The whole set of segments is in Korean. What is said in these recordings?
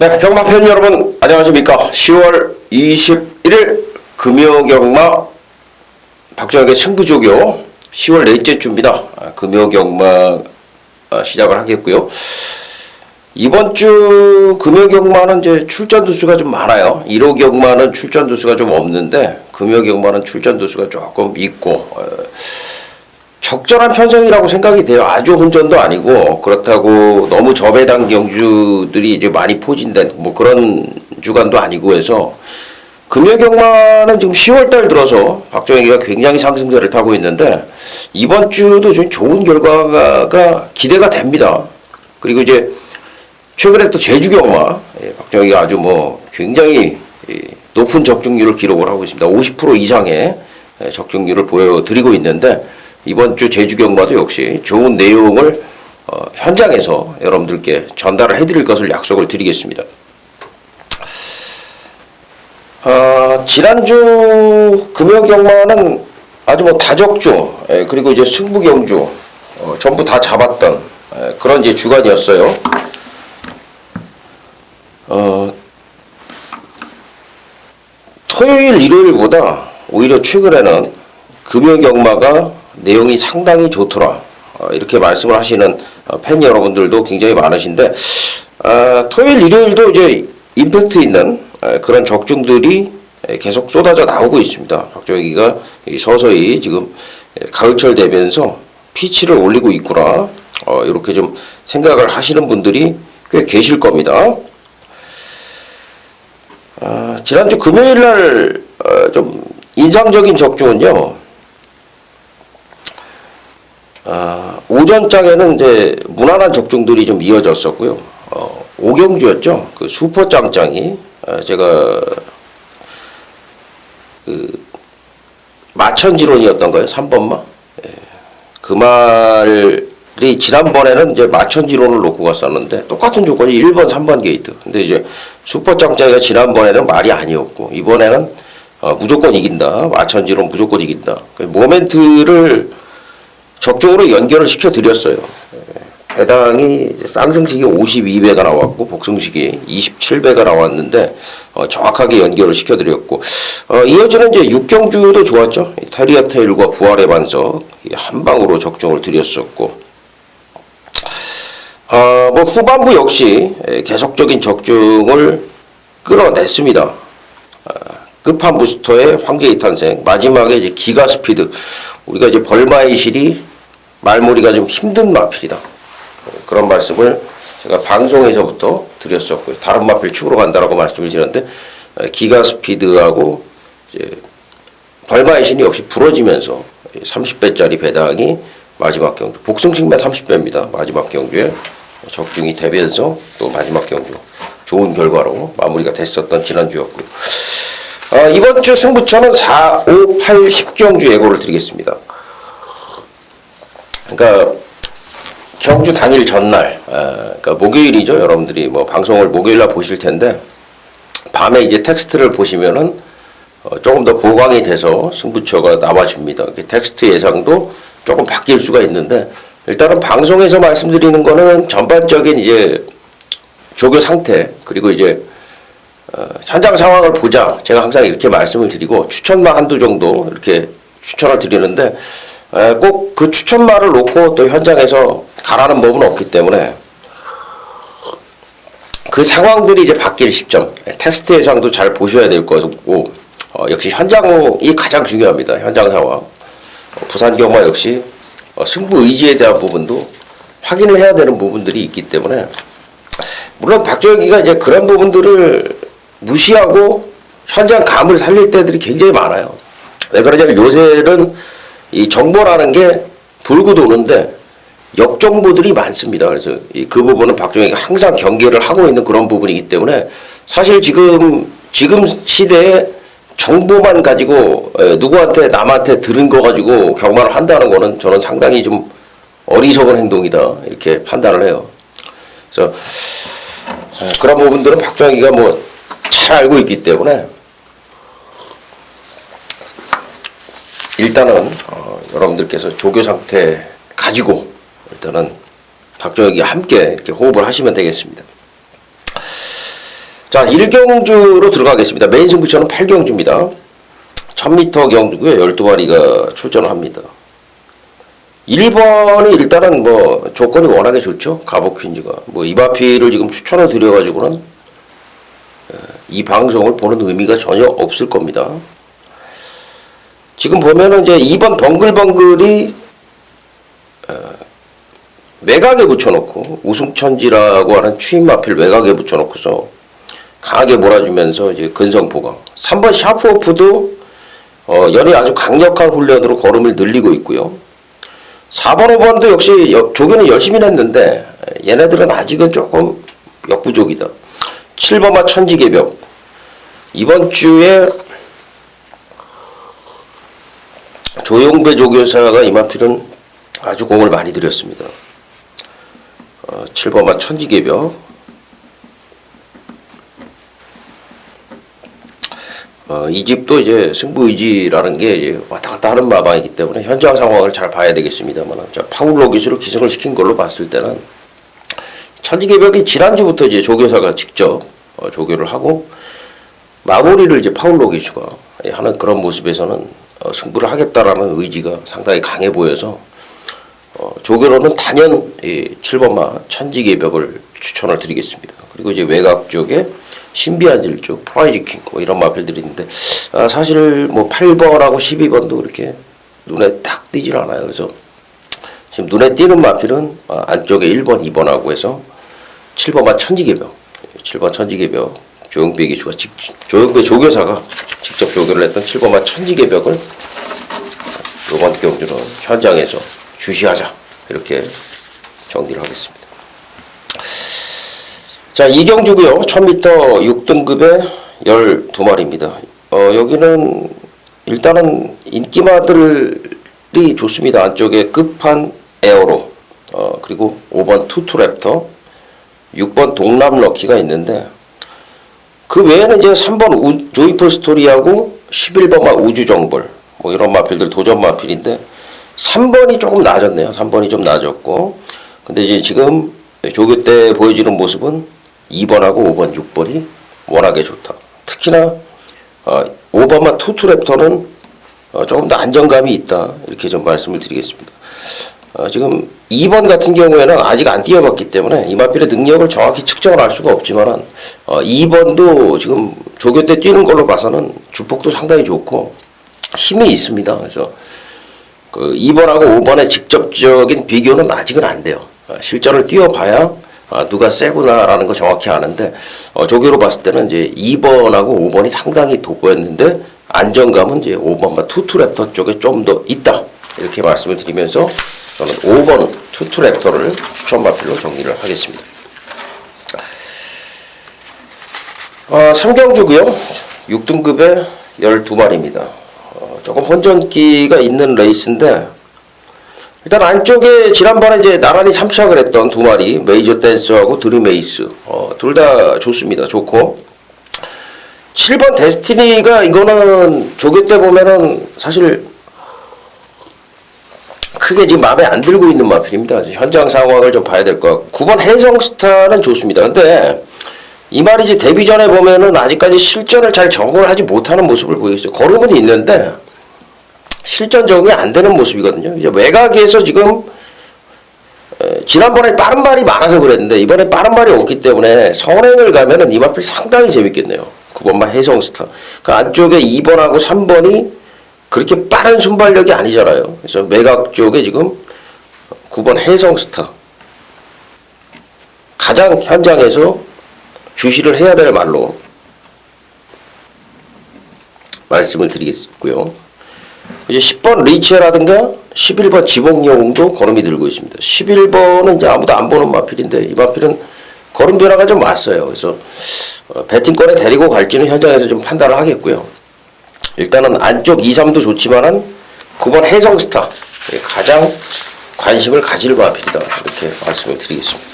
네, 경마 팬 여러분 안녕하십니까? 10월 21일 금요경마 박정혁의 승부조교 10월 넷째 주입니다. 아, 금요경마 아, 시작을 하겠고요. 이번 주 금요경마는 이제 출전 두수가 좀 많아요. 1호 경마는 출전 두수가 좀 없는데 금요경마는 출전 두수가 조금 있고 어, 적절한 편성이라고 생각이 돼요. 아주 혼전도 아니고 그렇다고 너무 저배당 경주들이 이제 많이 포진된 뭐 그런 주간도 아니고 해서 금요 경마는 지금 10월달 들어서 박정희가 굉장히 상승세를 타고 있는데 이번 주도 좀 좋은 결과가 기대가 됩니다. 그리고 이제 최근에 또 제주 경마 예, 박정희가 아주 뭐 굉장히 예, 높은 적중률을 기록을 하고 있습니다. 50% 이상의 예, 적중률을 보여드리고 있는데 이번 주 제주 경마도 역시 좋은 내용을 어, 현장에서 여러분들께 전달을 해드릴 것을 약속을 드리겠습니다. 어, 지난주 금요 경마는 아주 뭐 다적주 예, 그리고 이제 승부경주 어, 전부 다 잡았던 예, 그런 이제 주간이었어요. 어, 토요일 일요일보다 오히려 최근에는 금요 경마가 내용이 상당히 좋더라 어, 이렇게 말씀을 하시는 어, 팬 여러분들도 굉장히 많으신데 아, 토요일 일요일도 이제 임팩트 있는 에, 그런 적중들이 에, 계속 쏟아져 나오고 있습니다. 박정희가 이 서서히 지금 에, 가을철 되면서 피치를 올리고 있구나 어, 이렇게 좀 생각을 하시는 분들이 꽤 계실 겁니다. 아, 지난주 금요일 날, 어, 좀, 인상적인 적중은요, 아, 오전장에는 이제 무난한 적중들이 좀 이어졌었고요. 어, 오경주였죠. 그 슈퍼짱짱이, 아, 제가, 그, 마천지론이었던가요? 3번마? 예. 그 말이 지난번에는 이제 마천지론을 놓고 갔었는데 똑같은 조건이 1번, 3번 게이트. 근데 이제 슈퍼짱짱이가 지난번에는 말이 아니었고 이번에는 어, 무조건 이긴다. 마천지론 무조건 이긴다. 그 모멘트를 적중으로 연결을 시켜 드렸어요. 배당이 쌍승식이 52배가 나왔고 복승식이 27배가 나왔는데 어, 정확하게 연결을 시켜드렸고 어, 이어지는 이제 육경주도 좋았죠. 이 테리아 테일과 부활의 반석 이한 방으로 적중을 드렸었고 어, 뭐 후반부 역시 에, 계속적인 적중을 끌어냈습니다. 어, 끝판 부스터의 황제의 탄생 마지막에 이제 기가 스피드 우리가 이제 벌마의 실이 말머리가 좀 힘든 마필이다. 그런 말씀을 제가 방송에서부터 드렸었고요. 다른 마필 축으로 간다라고 말씀을 드렸는데 어, 기가 스피드하고 이제 벌마의 신이 역시 부러지면서 30배짜리 배당이 마지막 경주 복승식만 30배입니다. 마지막 경주에 적중이 되면서 또 마지막 경주 좋은 결과로 마무리가 됐었던 지난주였고요. 어, 이번 주 승부처는 4, 5, 8, 10경주 예고를 드리겠습니다. 그러니까 경주 당일 전날, 아, 그러니까 목요일이죠. 여러분들이 뭐 방송을 목요일날 보실 텐데 밤에 이제 텍스트를 보시면은 어, 조금 더 보강이 돼서 승부처가 나와줍니다. 텍스트 예상도 조금 바뀔 수가 있는데 일단은 방송에서 말씀드리는 거는 전반적인 이제 조교 상태 그리고 이제 어, 현장 상황을 보자. 제가 항상 이렇게 말씀을 드리고 추천만 한두 정도 이렇게 추천을 드리는데 꼭 그 추천말을 놓고 또 현장에서 가라는 법은 없기 때문에 그 상황들이 이제 바뀔 시점 텍스트 예상도 잘 보셔야 될 것이고 어, 역시 현장이 가장 중요합니다. 현장 상황 어, 부산 경마 역시 어, 승부 의지에 대한 부분도 확인을 해야 되는 부분들이 있기 때문에 물론 박정희가 이제 그런 부분들을 무시하고 현장 감을 살릴 때들이 굉장히 많아요. 왜 그러냐면 요새는 이 정보라는 게 돌고 도는데 역정보들이 많습니다. 그래서 이그 부분은 박정희가 항상 경계를 하고 있는 그런 부분이기 때문에 사실 지금 지금 시대에 정보만 가지고 에, 누구한테 남한테 들은 거 가지고 경마를 한다는 거는 저는 상당히 좀 어리석은 행동이다 이렇게 판단을 해요. 그래서 에, 그런 부분들은 박정희가 뭐 잘 알고 있기 때문에 일단은 어, 여러분들께서 조교 상태 가지고 일단은 박정희와 함께 이렇게 호흡을 하시면 되겠습니다. 자, 1경주로 들어가겠습니다. 메인 승부처는 8경주입니다. 1000m 경주고요. 12마리가 출전을 합니다. 1번이 일단은 뭐 조건이 워낙에 좋죠. 가복 퀸즈가. 뭐 이바피를 지금 추천을 드려가지고는 에, 이 방송을 보는 의미가 전혀 없을 겁니다. 지금 보면은 이제 2번 벙글벙글이 어, 외곽에 붙여놓고 우승천지라고 하는 추임 마필 외곽에 붙여놓고서 강하게 몰아주면서 이제 근성포가 3번 샤프오프도 어, 연이 아주 강력한 훈련으로 걸음을 늘리고 있고요. 4번, 5번도 역시 여- 조교는 열심히 했는데 얘네들은 아직은 조금 역부족이다. 7번마 천지개벽 이번 주에 조용배 조교사가 이마필은 아주 공을 많이 들였습니다. 어, 7번마 천지개벽 어, 이 집도 이제 승부 의지라는 게 이제 왔다 갔다 하는 마방이기 때문에 현장 상황을 잘 봐야 되겠습니다만 자, 파울로 기수로 기승을 시킨 걸로 봤을 때는 천지개벽이 지난주부터 이제 조교사가 직접 어, 조교를 하고 마무리를 이제 파울로 기수가 하는 그런 모습에서는 어, 승부를 하겠다라는 의지가 상당히 강해 보여서 어, 조교로는 단연 이 7번마 천지개벽을 추천을 드리겠습니다. 그리고 이제 외곽 쪽에 신비한 질주, 프라이즈 킹, 뭐 이런 마필들이 있는데, 아, 사실 뭐 8번하고 12번도 그렇게 눈에 딱 띄질 않아요. 그래서 지금 눈에 띄는 마필은 아, 안쪽에 1번, 2번하고 해서 7번만 천지개벽, 7번 천지개벽, 조영배 기수가 직, 조영배 조교사가 직접 조교를 했던 7번만 천지개 벽을 이번 경주는 현장에서 주시하자 이렇게 정리를 하겠습니다. 자, 이경주고요. 1000m 6등급의 12마리입니다. 어, 여기는 일단은 인기마들이 좋습니다. 안쪽에 끝판 에어로 어, 그리고 5번 투투랩터 6번 동남 럭키가 있는데 그 외에는 이제 3번 우, 조이풀 스토리하고 11번만 우주정벌 뭐 이런 마필들 도전 마필인데 3번이 조금 낮았네요. 3번이 좀 낮았고 근데 이제 지금 조교 때 보여지는 모습은 2번하고 5번, 6번이 워낙에 좋다. 특히나 어, 5번만 투투랩터는 어, 조금 더 안정감이 있다. 이렇게 좀 말씀을 드리겠습니다. 어, 지금 2번 같은 경우에는 아직 안 뛰어봤기 때문에 이마필의 능력을 정확히 측정을 할 수가 없지만은 어, 2번도 지금 조교 때 뛰는 걸로 봐서는 주폭도 상당히 좋고 힘이 있습니다. 그래서 그 2번하고 5번의 직접적인 비교는 아직은 안 돼요. 어, 실전을 뛰어봐야 아, 누가 세구나라는 거 정확히 아는데 어, 조교로 봤을 때는 이제 2번하고 5번이 상당히 돋보였는데 안정감은 이제 5번과 투투랩터 쪽에 좀 더 있다 이렇게 말씀을 드리면서 저는 5번 투투랩터를 추천 마필로 정리를 하겠습니다. 어, 3경주고요. 6등급에 12마리입니다. 어, 조금 혼전기가 있는 레이스인데 일단 안쪽에 지난번에 이제 나란히 참착을 했던 두 마리 메이저 댄서하고 드림에이스 어, 둘 다 좋습니다. 좋고 7번 데스티니가 이거는 조교 때 보면은 사실 크게 지금 마음에 안 들고 있는 마필입니다. 현장 상황을 좀 봐야 될 것 같고 9번 해성스타는 좋습니다. 근데 이 말이 이제 데뷔 전에 보면은 아직까지 실전을 잘 적응을 하지 못하는 모습을 보이고. 걸음은 있는데 실전 적응이 안 되는 모습이거든요. 이제 외곽에서 지금 에, 지난번에 빠른 말이 많아서 그랬는데 이번에 빠른 말이 없기 때문에 선행을 가면은 이 마필 상당히 재밌겠네요. 9번만 해성스타. 그 안쪽에 2번하고 3번이 그렇게 빠른 순발력이 아니잖아요. 그래서 매각 쪽에 지금 9번 해성스타. 가장 현장에서 주시를 해야 될 말로 말씀을 드리겠고요. 이제 10번 리치라든가 11번 지봉영웅도 걸음이 들고 있습니다. 11번은 이제 아무도 안 보는 마필인데 이 마필은 걸음 변화가 좀 왔어요. 그래서 어, 배팅권에 데리고 갈지는 현장에서 좀 판단을 하겠고요. 일단은 안쪽 2, 3도 좋지만은 9번 해성스타 예, 가장 관심을 가질 마필이다 이렇게 말씀을 드리겠습니다.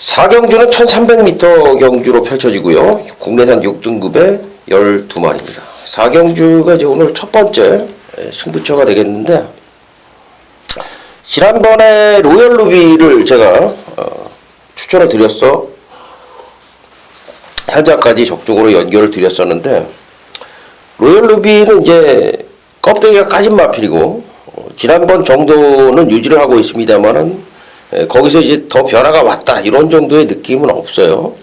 4경주는 1300m 경주로 펼쳐지고요. 국내산 6등급에 12마리입니다. 4경주가 이제 오늘 첫 번째 예, 승부처가 되겠는데 지난번에 로열 루비를 제가 어, 추천을 드렸어 현장까지 적극적으로 연결을 드렸었는데 로열 루비는 이제 껍데기가 까진 마필이고 어, 지난번 정도는 유지를 하고 있습니다만은 에, 거기서 이제 더 변화가 왔다 이런 정도의 느낌은 없어요.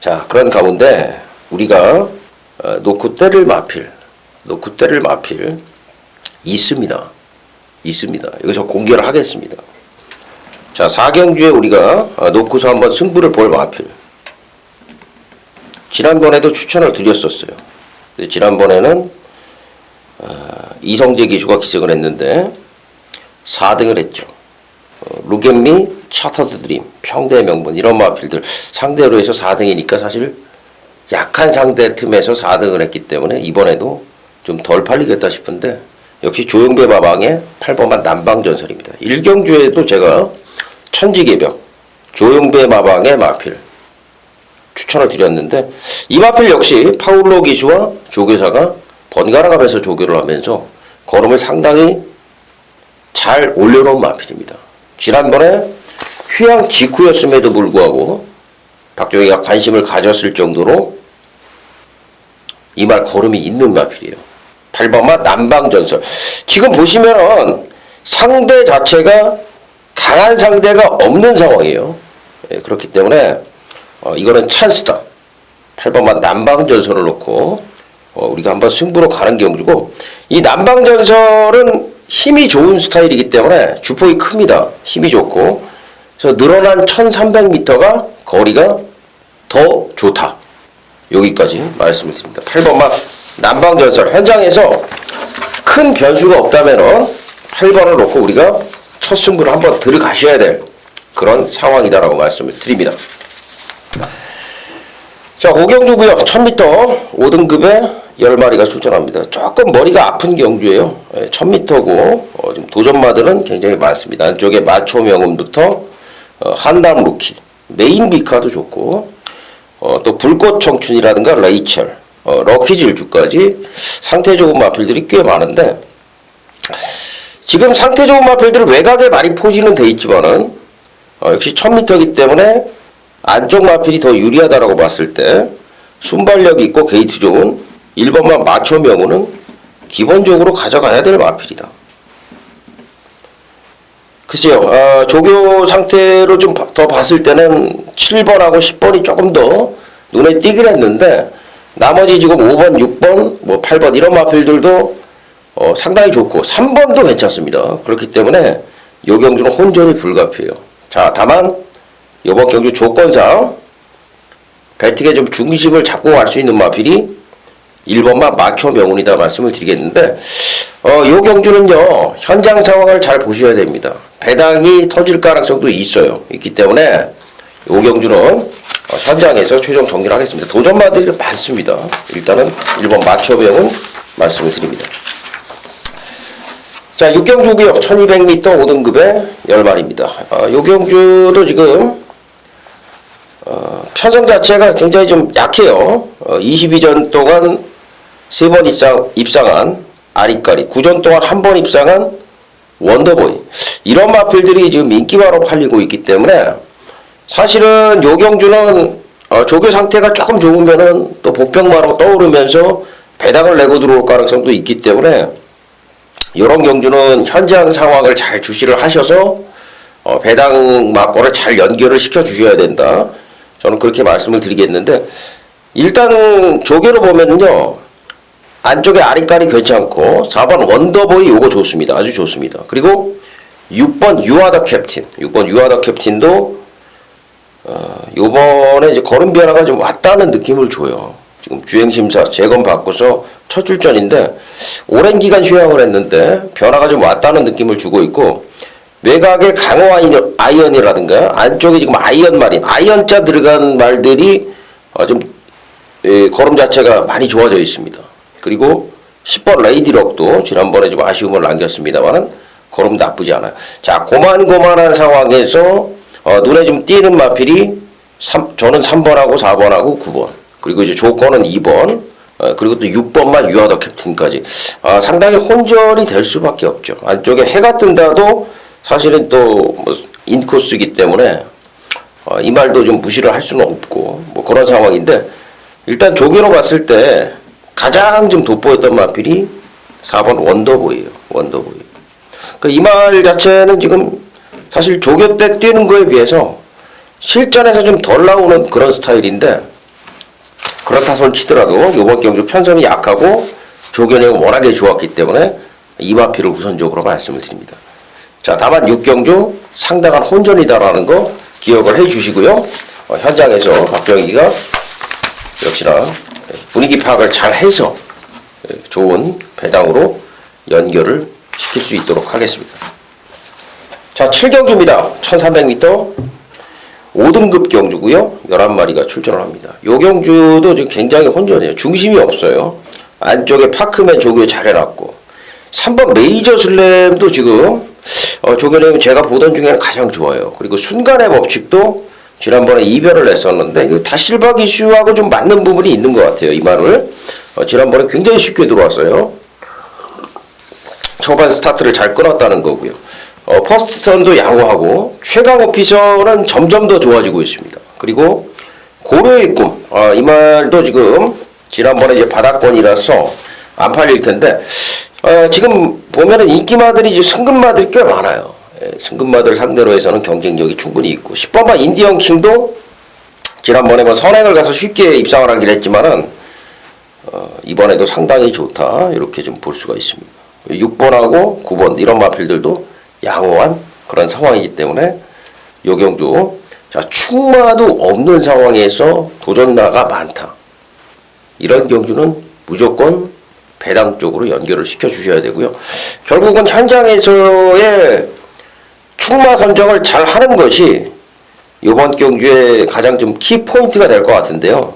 자 그런 가운데 우리가 어, 놓고 때릴 마필, 놓고 때릴 마필 있습니다. 있습니다. 여기서 공개를 하겠습니다. 자, 4경주에 우리가 어, 놓고서 한번 승부를 볼 마필. 지난번에도 추천을 드렸었어요. 지난번에는 어, 이성재 기수가 기승을 했는데 4등을 했죠. 어, 루겐미, 차터드 드림, 평대 명분 이런 마필들 상대로 해서 4등이니까 사실 약한 상대 틈에서 4등을 했기 때문에 이번에도 좀 덜 팔리겠다 싶은데 역시 조영배 마방의 8번만 남방전설입니다. 1경주에도 제가 천지개벽 조영배 마방의 마필 추천을 드렸는데 이 마필 역시 파울로 기수와 조교사가 번갈아 가면서 조교를 하면서 걸음을 상당히 잘 올려놓은 마필입니다. 지난번에 휴양 직후였음에도 불구하고 박종희가 관심을 가졌을 정도로 이 말 걸음이 있는 마필이에요. 8번마 남방전설. 지금 보시면은 상대 자체가 강한 상대가 없는 상황이에요. 예, 그렇기 때문에 어, 이거는 찬스다. 8번만 남방전설을 놓고 어, 우리가 한번 승부로 가는 경주고 이 남방전설은 힘이 좋은 스타일이기 때문에 주폭이 큽니다. 힘이 좋고 그래서 늘어난 1300m가 거리가 더 좋다. 여기까지 말씀을 드립니다. 8번만 남방전설 현장에서 큰 변수가 없다면은 8번을 놓고 우리가 첫 승부를 한번 들어가셔야 될 그런 상황이다라고 말씀을 드립니다. 자, 오경주 구역 1000m 5등급에 10마리가 출전합니다. 조금 머리가 아픈 경주예요. 1000m고 어, 지금 도전마들은 굉장히 많습니다. 안쪽에 마초 명음부터 어, 한담 루키, 메인 비카도 좋고 어, 또 불꽃 청춘이라든가 레이첼, 어, 럭키 질주까지 상태 좋은 마필들이 꽤 많은데 지금 상태 좋은 마필들은 외곽에 많이 포진은 돼 있지만은 어, 역시 1000m이기 때문에 안쪽 마필이 더 유리하다라고 봤을 때 순발력 있고 게이트 좋은 1번만 마초 명우는 기본적으로 가져가야 될 마필이다. 글쎄요, 아, 조교 상태로 좀 더 봤을 때는 7번하고 10번이 조금 더 눈에 띄긴 했는데 나머지 지금 5번, 6번, 뭐 8번 이런 마필들도 어, 상당히 좋고 3번도 괜찮습니다. 그렇기 때문에 요 경주는 혼전이 불가피해요. 자, 다만 이번 경주 조건상 배팅에 좀 중심을 잡고 갈 수 있는 마필이 1번만 마초 명운이다 말씀을 드리겠는데 어, 요 경주는요 현장 상황을 잘 보셔야 됩니다. 배당이 터질 가능성도 있어요. 있기 때문에 요 경주는 어, 현장에서 최종 정리를 하겠습니다. 도전마들이 많습니다. 일단은 1번 마초 명운 말씀을 드립니다. 자, 육경주 구역 1200m 5등급에 10마리입니다. 어, 요 경주도 지금 어, 편성 자체가 굉장히 좀 약해요. 어, 22전 동안 3번 입상, 입상한 아리까리, 9전 동안 한 번 입상한 원더보이. 이런 마필들이 지금 인기바로 팔리고 있기 때문에 사실은 요경주는 어, 조교 상태가 조금 좋으면은 또 복병마로 떠오르면서 배당을 내고 들어올 가능성도 있기 때문에 이런 경주는 현장 상황을 잘 주시를 하셔서 어, 배당 막고를 잘 연결을 시켜 주셔야 된다. 저는 그렇게 말씀을 드리겠는데 일단 조교로 보면은요 안쪽에 아리까리 괜찮고 4번 원더보이 요거 좋습니다. 아주 좋습니다. 그리고 6번 유아더 캡틴 6번 유아더 캡틴도 어, 요번에 이제 걸음 변화가 좀 왔다는 느낌을 줘요. 지금 주행심사 재검 받고서 첫 출전인데 오랜 기간 휴양을 했는데 변화가 좀 왔다는 느낌을 주고 있고 외곽에 강호 아이언, 아이언이라든가 안쪽에 지금 아이언 말인 아이언자 들어간 말들이 어, 좀 에, 걸음 자체가 많이 좋아져 있습니다. 그리고 10번 레이디럭도 지난번에 좀 아쉬움을 남겼습니다만은 걸음 나쁘지 않아요. 자 고만고만한 상황에서 어, 눈에 좀 띄는 마필이 3, 저는 3번하고 4번하고 9번 그리고 이제 조건은 2번 어, 그리고 또 6번만 유아더 캡틴까지 아, 상당히 혼절이 될 수밖에 없죠. 안쪽에 해가 뜬다도 사실은 또 뭐 인코스이기 때문에 어, 이 말도 좀 무시를 할 수는 없고 뭐 그런 상황인데 일단 조교로 봤을 때 가장 좀 돋보였던 마필이 4번 원더보이예요. 원더보이. 그 이 말 자체는 지금 사실 조교 때 뛰는 거에 비해서 실전에서 좀 덜 나오는 그런 스타일인데 그렇다 손 치더라도 이번 경주 편성이 약하고 조견이 워낙에 좋았기 때문에 이마피를 우선적으로 말씀을 드립니다. 자, 다만 6경주 상당한 혼전이다라는 거 기억을 해 주시고요. 어, 현장에서 박병희가 역시나 분위기 파악을 잘 해서 좋은 배당으로 연결을 시킬 수 있도록 하겠습니다. 자, 7경주입니다. 1300m 5등급 경주고요. 11마리가 출전을 합니다. 요 경주도 지금 굉장히 혼전해요. 중심이 없어요. 안쪽에 파크맨 조교 잘 해놨고 3번 메이저 슬램도 지금 어, 조교님 제가 보던 중에는 가장 좋아요. 그리고 순간의 법칙도 지난번에 이별을 했었는데 그 다실박 이슈하고 좀 맞는 부분이 있는 것 같아요. 이 말을 어, 지난번에 굉장히 쉽게 들어왔어요. 초반 스타트를 잘 끊었다는 거고요. 어, 퍼스트 턴도 양호하고 최강 오피서는 점점 더 좋아지고 있습니다. 그리고 고려의 꿈, 아, 이 말도 지금 지난번에 이제 바닥권이라서 안 팔릴 텐데 어, 지금 보면은 인기마들이 이제 승급마들이 꽤 많아요. 예, 승급마들 상대로 해서는 경쟁력이 충분히 있고 10번만 인디언 킹도 지난번에 뭐 선행을 가서 쉽게 입상을 하긴 했지만은 어, 이번에도 상당히 좋다 이렇게 좀 볼 수가 있습니다. 6번하고 9번 이런 마필들도 양호한 그런 상황이기 때문에 요경주 자 충마도 없는 상황에서 도전자가 많다. 이런 경주는 무조건 배당 쪽으로 연결을 시켜 주셔야 되고요. 결국은 현장에서의 충마 선정을 잘 하는 것이 이번 경주의 가장 좀 키 포인트가 될 것 같은데요.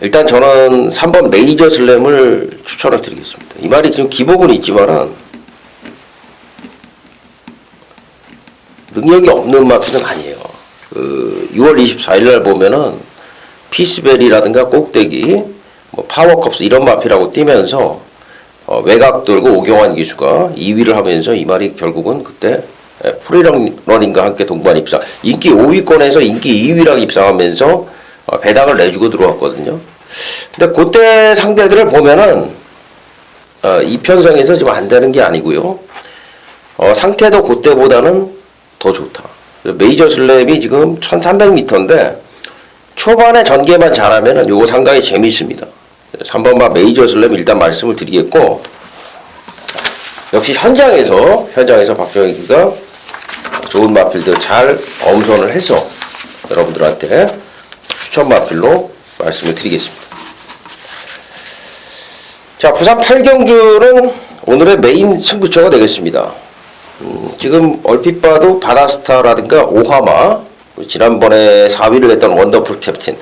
일단 저는 3번 메이저 슬램을 추천을 드리겠습니다. 이 말이 지금 기복은 있지만은 능력이 없는 마피는 아니에요. 그 6월 24일 날 보면은 피스벨이라든가 꼭대기, 뭐 파워컵스 이런 마피라고 뛰면서 어, 외곽 돌고 오경환 기수가 2위를 하면서 이 말이 결국은 그때 예, 프리런인과 함께 동반 입상 인기 5위권에서 인기 2위랑 입상하면서 어, 배당을 내주고 들어왔거든요. 근데 그때 상대들을 보면은 어, 이 편성에서 지금 안 되는 게 아니고요. 어, 상태도 그때보다는 더 좋다. 메이저 슬랩이 지금 1300m인데 초반에 전개만 잘하면은 요거 상당히 재밌습니다. 3번만 메이저 슬랩 일단 말씀을 드리겠고 역시 현장에서 현장에서 박정희가 좋은 마필들 잘 엄선을 해서 여러분들한테 추천 마필로 말씀을 드리겠습니다. 자, 부산 8경주는 오늘의 메인 승부처가 되겠습니다. 음, 지금 얼핏 봐도 바다스타라든가 오하마, 지난번에 4위를 했던 원더풀 캡틴,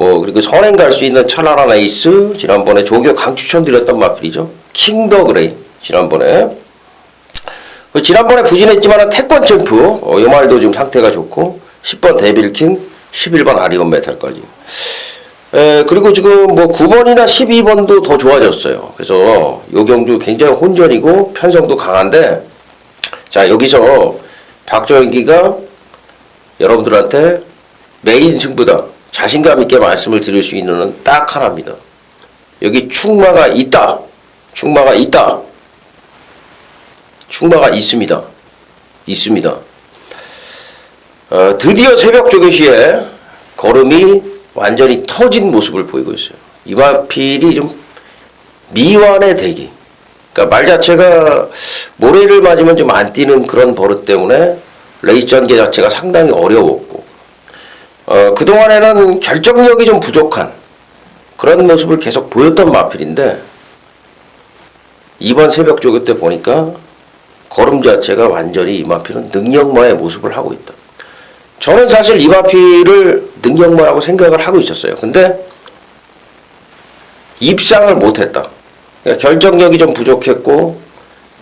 뭐 그리고 선행 갈 수 있는 찰나라 나이스, 지난번에 조교 강 추천드렸던 마필이죠. 킹더 그레이, 지난번에. 그 지난번에 부진했지만 태권 챔프, 어, 이 말도 지금 상태가 좋고, 10번 데빌킹, 11번 아리온 메탈까지. 에, 그리고 지금 뭐 9번이나 12번도 더 좋아졌어요. 그래서 요경주 굉장히 혼전이고 편성도 강한데 자 여기서 박정기가 여러분들한테 메인 승부다 자신감 있게 말씀을 드릴 수 있는 건 딱 하나입니다. 여기 충마가 있다. 충마가 있다. 충마가 있습니다. 있습니다. 어, 드디어 새벽 조교 시에 걸음이 완전히 터진 모습을 보이고 있어요. 이마필이 좀 미완의 대기. 그러니까 말 자체가 모래를 맞으면 좀 안 뛰는 그런 버릇 때문에 레이스 전개 자체가 상당히 어려웠고, 어, 그동안에는 결정력이 좀 부족한 그런 모습을 계속 보였던 마필인데, 이번 새벽 조교 때 보니까 걸음 자체가 완전히 이 마필은 능력마의 모습을 하고 있다. 저는 사실 이마피를 능력마라고 생각을 하고 있었어요. 근데 입상을 못했다. 그러니까 결정력이 좀 부족했고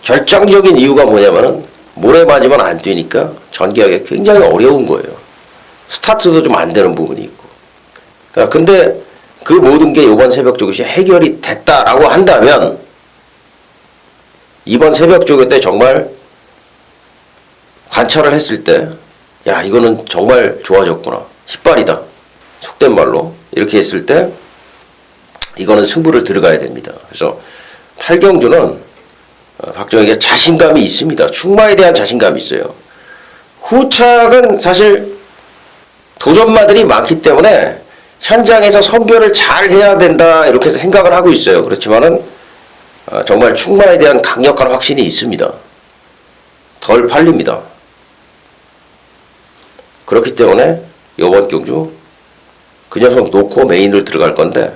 결정적인 이유가 뭐냐면은 모래 맞으면 안 뛰니까 전개하기 굉장히 어려운 거예요. 스타트도 좀 안 되는 부분이 있고. 그러니까 근데 그 모든 게 이번 새벽 조교시 해결이 됐다라고 한다면 이번 새벽 조교 때 정말 관찰을 했을 때 야 이거는 정말 좋아졌구나 hit발이다 속된 말로 이렇게 했을 때 이거는 승부를 들어가야 됩니다. 그래서 팔경주는 어, 박정희가 자신감이 있습니다. 충마에 대한 자신감이 있어요. 후착은 사실 도전마들이 많기 때문에 현장에서 선별을 잘 해야 된다 이렇게 생각을 하고 있어요. 그렇지만은 어, 정말 충마에 대한 강력한 확신이 있습니다. 덜 팔립니다. 그렇기 때문에 이번 경주 그 녀석 놓고 메인을 들어갈 건데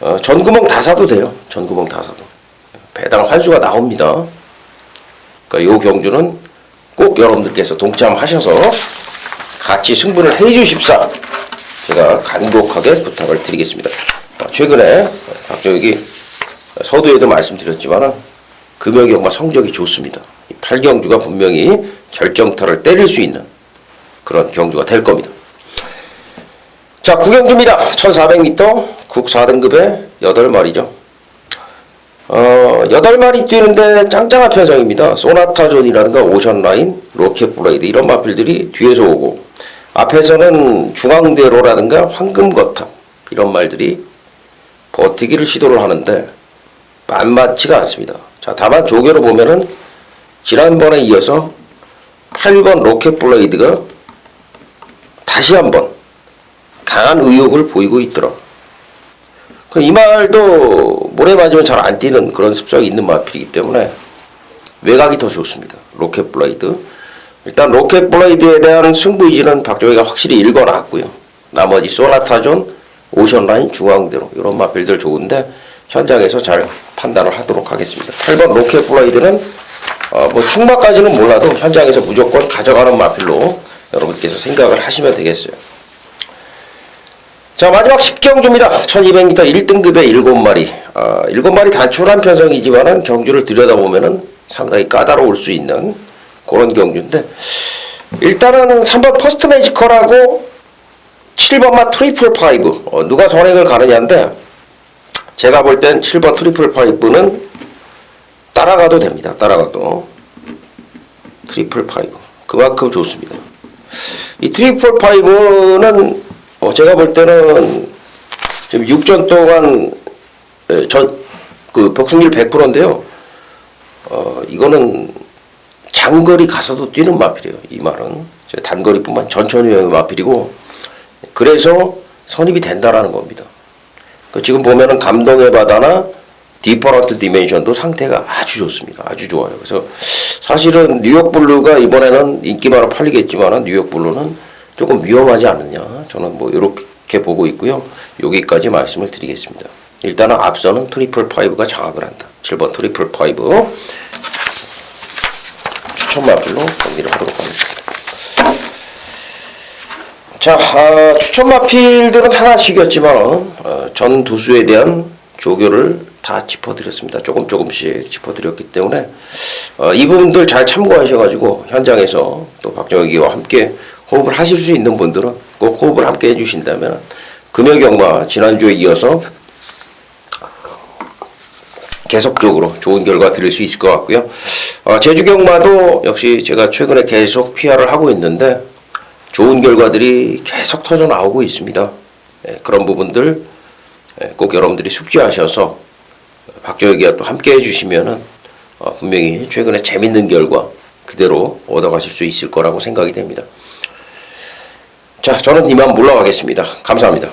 어, 전구멍 다 사도 돼요. 전구멍 다 사도. 배당 환수가 나옵니다. 그러니까 요 경주는 꼭 여러분들께서 동참하셔서 같이 승부를 해 주십사. 제가 간곡하게 부탁을 드리겠습니다. 어, 최근에 박정욱이 서두에도 말씀드렸지만 금요일 경마 성적이 좋습니다. 이 8경주가 분명히 결정타를 때릴 수 있는 그런 경주가 될 겁니다. 자, 구경주입니다. 1400m 국 4등급에 8마리죠. 어, 8마리 뛰는데 짱짱한 편성입니다. 소나타존이라든가 오션라인, 로켓블레이드 이런 마필들이 뒤에서 오고 앞에서는 중앙대로라든가 황금거탑 이런 말들이 버티기를 시도를 하는데 만만치가 않습니다. 자, 다만 조교로 보면은 지난번에 이어서 8번 로켓블레이드가 다시 한번 강한 의욕을 보이고 있더라. 그이 말도 모래 맞으면 잘 안 뛰는 그런 습성이 있는 마필이기 때문에 외곽이 더 좋습니다. 로켓 블레이드. 일단 로켓 블레이드에 대한 승부 의지는 박종희가 확실히 읽어놨고요. 나머지 소나타존, 오션라인, 중앙대로 이런 마필들 좋은데 현장에서 잘 판단을 하도록 하겠습니다. 8번 로켓 블레이드는 어, 뭐 충마까지는 몰라도 현장에서 무조건 가져가는 마필로 여러분께서 생각을 하시면 되겠어요. 자 마지막 10경주입니다. 1200m 1등급의 7마리 아, 7마리 단촐한 편성이지만 은 경주를 들여다보면 은 상당히 까다로울 수 있는 그런 경주인데 일단은 3번 퍼스트 매지컬하고 7번마 트리플 파이브 어, 누가 선행을 가느냐인데 제가 볼 땐 7번 트리플 파이브는 따라가도 됩니다. 따라가도 트리플 파이브 그만큼 좋습니다. 이 트리플 파이브는 어, 제가 볼 때는 지금 6전 동안 예, 전그 복승률 100%인데요. 어, 이거는 장거리 가서도 뛰는 마필이에요. 이 말은 저 단거리뿐만 전천후의 마필이고 그래서 선입이 된다라는 겁니다. 그 지금 보면은 감동의 바다나 디퍼런트 디멘션도 상태가 아주 좋습니다. 아주 좋아요. 그래서 사실은 뉴욕 블루가 이번에는 인기바로 팔리겠지만은 뉴욕 블루는 조금 위험하지 않느냐. 저는 뭐 이렇게 보고 있고요. 여기까지 말씀을 드리겠습니다. 일단은 앞서는 트리플 파이브가 장악을 한다. 7번 트리플 파이브 추천 마필로 정리를 하도록 하겠습니다. 자, 아, 추천 마필들은 하나씩이었지만 어, 전 두수에 대한 조교를 다 짚어드렸습니다. 조금 조금씩 짚어드렸기 때문에 어, 이 부분들 잘 참고하셔가지고 현장에서 또 박정희와 함께 호흡을 하실 수 있는 분들은 꼭 호흡을 함께 해주신다면 금요경마 지난주에 이어서 계속적으로 좋은 결과 드릴 수 있을 것 같고요. 어, 제주경마도 역시 제가 최근에 계속 PR을 하고 있는데 좋은 결과들이 계속 터져 나오고 있습니다. 예, 그런 부분들 예, 꼭 여러분들이 숙지하셔서 박정희와 또 함께 해주시면은 어, 분명히 최근에 재밌는 결과 그대로 얻어가실 수 있을 거라고 생각이 됩니다. 자, 저는 이만 물러가겠습니다. 감사합니다.